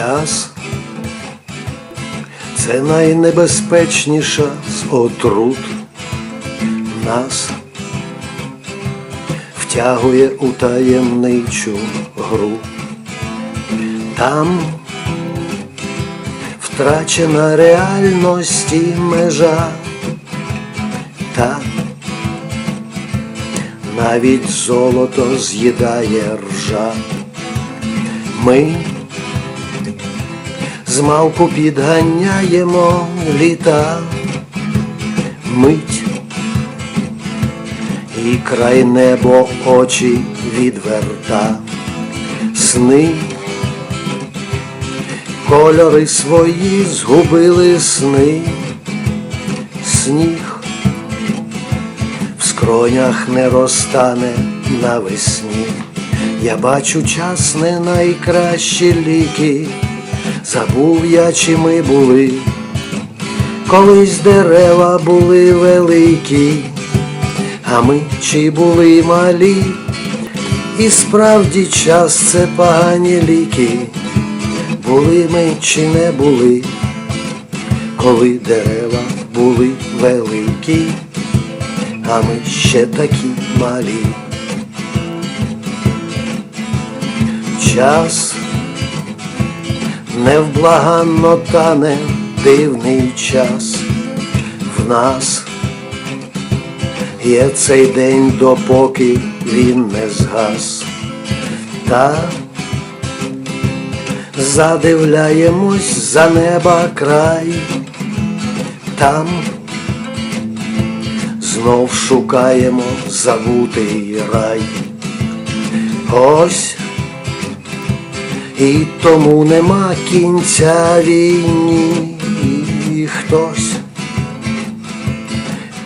Час це найнебезпечніша з отрут нас втягує у таємничу гру. Там втрачена реальності межа, та навіть золото з'їдає ржа. Ми змалку підганяємо літа, мить. І край небо очі відверта, сни, кольори свої згубили сни, сніг. В скронях не розтане навесні. Я бачу час не найкращі ліки, забув я, чи ми були, колись дерева були великі, а ми чи були малі, і справді час це погані ліки, були ми чи не були, коли дерева були великі, а ми ще такі малі. Час невблаганно тане дивний час в нас є цей день, допоки він не згас. Та задивляємось за неба край, там знов шукаємо забутий рай. Ось і тому нема кінця війні, і хтось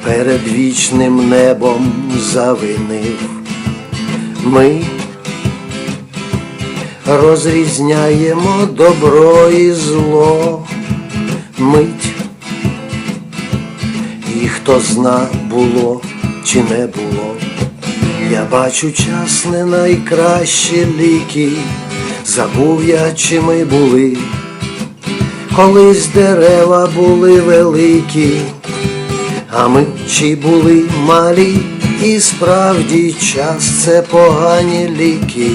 перед вічним небом завинив. Ми розрізняємо добро і зло, мить, і хто зна було чи не було. Я бачу час не найкращі ліки, забув я, чи ми були, колись дерева були великі, а ми чи були малі, і справді час це погані ліки,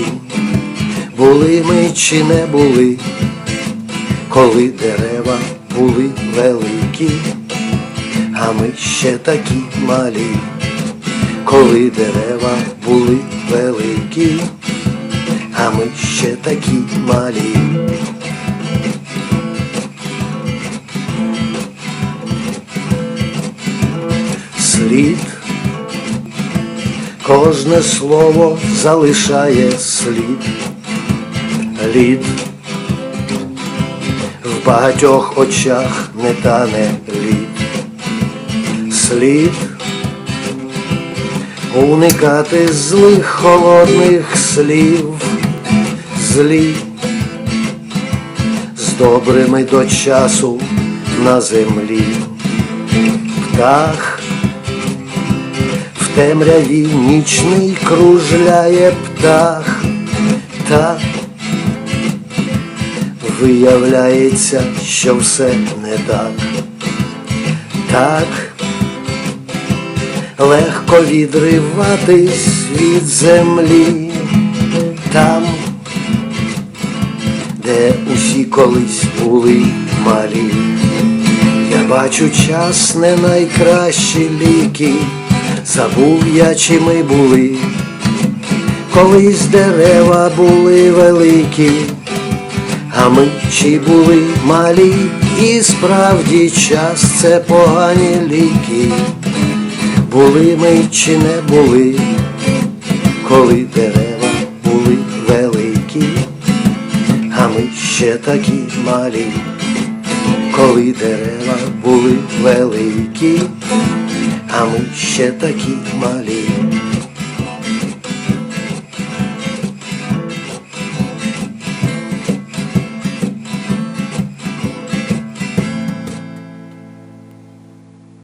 були ми чи не були, коли дерева були великі, а ми ще такі малі коли дерева були великі, а ми ще такі малі. Слід, кожне слово залишає слід, лід. В багатьох очах не тане лід, слід. Уникати злих холодних слів, злі, з добрими до часу на землі, птах в темряві нічний кружляє птах, та виявляється, що все не так. Так легко відриватись від землі там, де усі колись були малі. Я бачу час не найкращі ліки, забув я, чи ми були, колись дерева були великі, а ми чи були малі, і справді час це погані ліки. Були ми чи не були, коли дерева були великі, ми ще такі малі, коли дерева були великі, а ми ще такі малі.